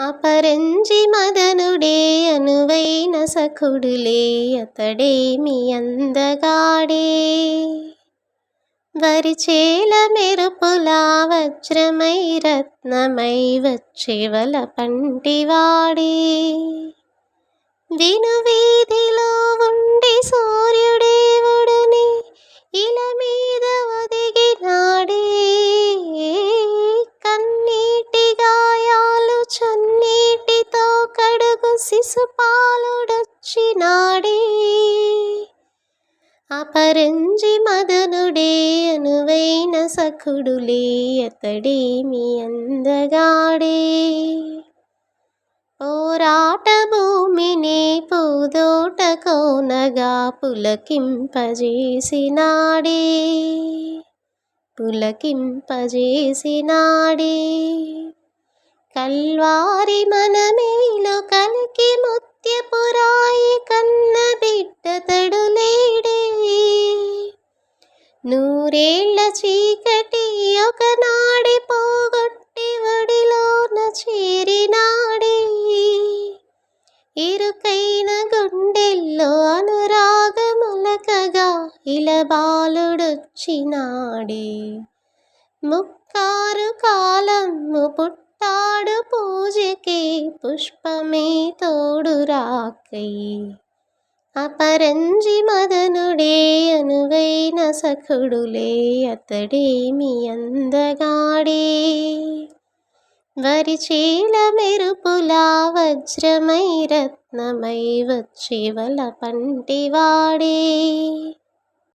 అపరంజి మదనుడే అనువైన సఖుడులే అతడేమి అందగాడే. వరిచేల మెరుపులా వజ్రమై రత్నమై వచ్చేవల పంటివాడే. విను వచ్చినాడే అపరంజి మదనుడే అనువైన సఖుడులే అతడే మీ అందగాడే పోరాట భూమిని పూదోట కోనగా పులకింపజేసినాడే పులకింపజేసినాడే కల్వారి మనమేలో కలికి ముత్త నిత్యపురాయి కన్న బిడ్డతడు లేడే నూరేళ్ళ చీకటి ఒకనాడి పోగొట్టి ఒడిలోన చేరినాడే ఇరుకైన గుండెల్లో అనురాగములకగా ఇలబాలుడొచ్చినాడే ముక్కారు కాలము పుట్టాడు పుష్పమే తోడు రాకై. అపరంజి మదనుడే అనువైన సఖుడులే అతడేమి అందగాడే. వరిచేల మెరుపులా వజ్రమై రత్నమై వచ్చేవల పంటివాడే